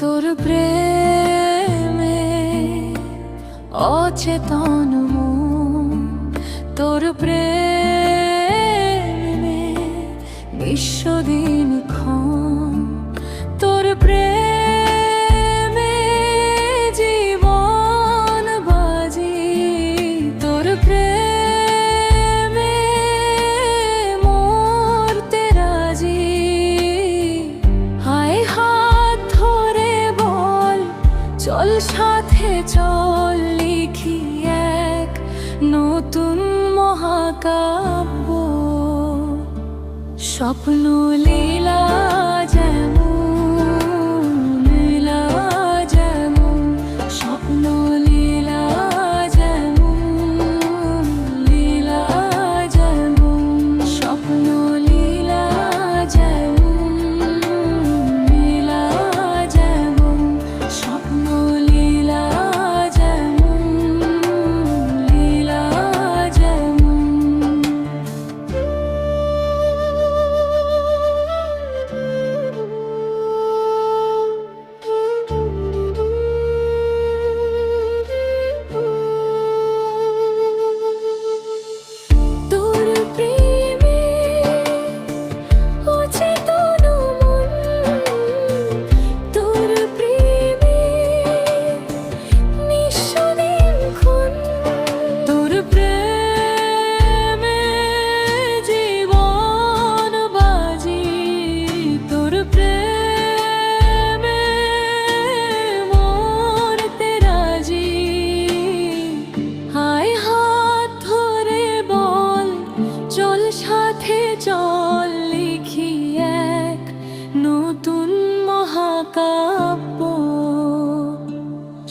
তোর প্রেমে অচেতন তোর প্রেমে বিশ্বদিন খন সাথে চল লিখি এক নতুন মহাকাব্য। স্বপ্ন লীলা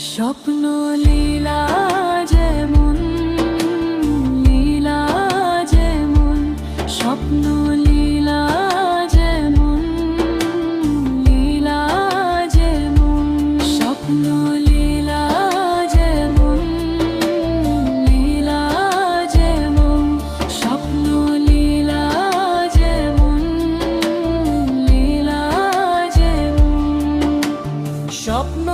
স্বপ্ন লীলা যেমন লীলা যেমন, স্বপ্ন লীলা যেমন লীলা যেমন, স্বপ্ন লীলা যেমন লীলা যেমন, স্বপ্ন লীলা যেমন লীলা যেমন, স্বপ্ন